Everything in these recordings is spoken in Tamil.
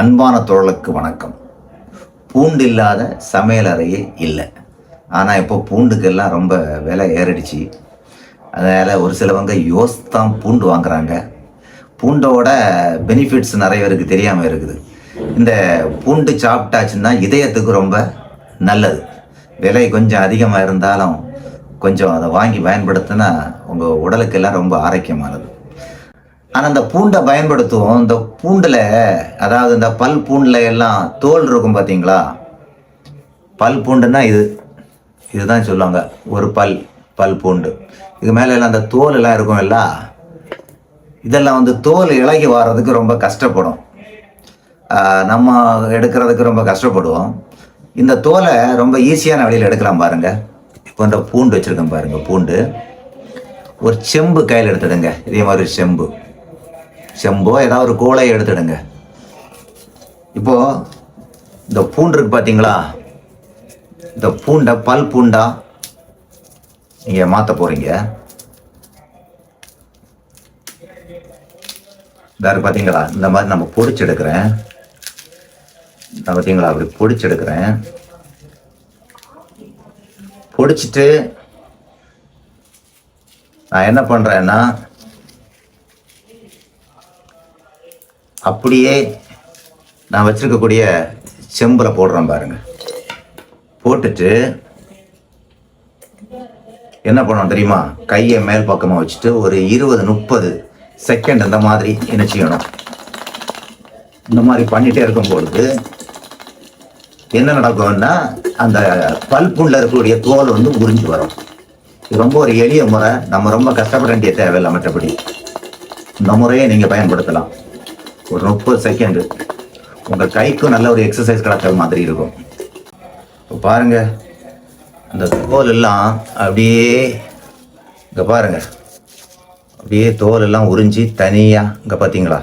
அன்பான தோழலுக்கு வணக்கம். பூண்டு இல்லாத சமையலறையே இல்லை. ஆனால் இப்போ பூண்டுக்கெல்லாம் ரொம்ப விலை ஏறிடுச்சு. அதனால் ஒரு சிலவங்க யோசித்தான் பூண்டு வாங்குறாங்க. பூண்டோட பெனிஃபிட்ஸ் நிறைய பேருக்கு தெரியாமல் இருக்குது. இந்த பூண்டு சாப்பிட்டாச்சுன்னா இதயத்துக்கு ரொம்ப நல்லது. விலை கொஞ்சம் அதிகமாக இருந்தாலும் கொஞ்சம் அதை வாங்கி பயன்படுத்தினா உங்கள் உடலுக்கெல்லாம் ரொம்ப ஆரோக்கியமானது. ஆனால் அந்த பூண்டை பயன்படுத்துவோம். இந்த பூண்டில் அதாவது இந்த பல் பூண்டில் எல்லாம் தோல் இருக்கும் பார்த்தீங்களா பல் பூண்டுன்னா இது. இதுதான் சொல்லுவாங்க. ஒரு பல் பல் பூண்டு. இது மேலே எல்லாம் அந்த தோல் எல்லாம் இருக்கும் இல்ல இதெல்லாம் வந்து தோல் இலகி வர்றதுக்கு ரொம்ப கஷ்டப்படும். நம்ம எடுக்கிறதுக்கு ரொம்ப கஷ்டப்படுவோம். இந்த தோலை ரொம்ப ஈஸியான வழியில் எடுக்கலாம் பாருங்க. இப்போ இந்த பூண்டு வச்சுருக்கேன் பாருங்கள் பூண்டு. ஒரு செம்பு கையில் எடுத்துடுங்க. இதே மாதிரி ஒரு செம்பு. செம்போ ஏதாவது ஒரு கோலை எடுத்துடுங்க. இப்போ இந்த பூண்டு இருக்கு பார்த்தீங்களா இந்த பூண்டை பல் பூண்டா நீங்கள் மாற்ற போகிறீங்க வேறு பார்த்தீங்களா இந்த மாதிரி நம்ம பொடிச்செடுக்கிறேன் நான் பார்த்தீங்களா அப்படி பொடிச்செடுக்கிறேன் பொடிச்சிட்டு நான் என்ன பண்ணுறேன்னா அப்படியே நான் வச்சிருக்கக்கூடிய செம்பில் போடுறேன் பாருங்க. போட்டுட்டு என்ன பண்ணோம் தெரியுமா? கையை மேல் பக்கமாக வச்சுட்டு ஒரு இருபது முப்பது செகண்ட் இந்த மாதிரி என்ன செய்யணும்? இந்த மாதிரி பண்ணிகிட்டே இருக்கும் பொழுது என்ன நடக்கும்னா அந்த பல்புள்ள இருக்கக்கூடிய தோல் வந்து உறிஞ்சு வரும். இது ரொம்ப ஒரு எளிய முறை. நம்ம ரொம்ப கஷ்டப்பட வேண்டிய தேவையில்லை மற்றபடி. இந்த முறையை நீங்கள் பயன்படுத்தலாம். ஒரு முப்பது செகண்டு உங்கள் கைக்கும் நல்ல ஒரு எக்ஸசைஸ் கிடக்கிற மாதிரி இருக்கும். இப்போ பாருங்க. அந்த தோல் எல்லாம் அப்படியே இங்கே பாருங்க. அப்படியே தோல் எல்லாம் உறிஞ்சி தனியாக இங்கே பார்த்தீங்களா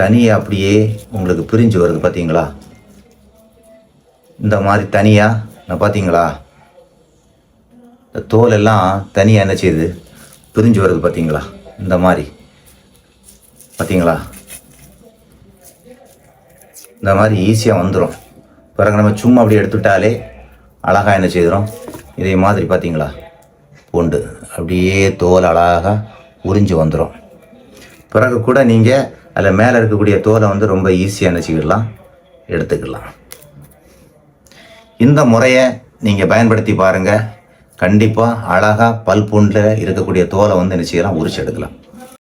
தனியாக அப்படியே உங்களுக்கு பிரிஞ்சு வருது பார்த்தீங்களா இந்த மாதிரி தனியாக நான் பார்த்தீங்களா இந்த தோல் எல்லாம் தனியாக என்ன செய்யுது? பிரிஞ்சு வருது பார்த்தீங்களா இந்த மாதிரி. பார்த்தீங்களா இந்த மாதிரி ஈஸியாக வந்துடும் பிறகு நம்ம சும்மா அப்படி எடுத்துட்டாலே அழகாக என்ன செய்கிறோம் இதே மாதிரி பார்த்தீங்களா பூண்டு. அப்படியே தோல் அழகாக உறிஞ்சு வந்துடும் பிறகு கூட நீங்கள் அதில் மேலே இருக்கக்கூடிய தோலை வந்து ரொம்ப ஈஸியாக என்ன செய்யலாம் எடுத்துக்கலாம் இந்த முறையை நீங்கள் பயன்படுத்தி பாருங்கள் கண்டிப்பாக அழகாக பல்பூண்டில் இருக்கக்கூடிய தோலை வந்து என்ன செய்யலாம்? உரிச்சு எடுக்கலாம்.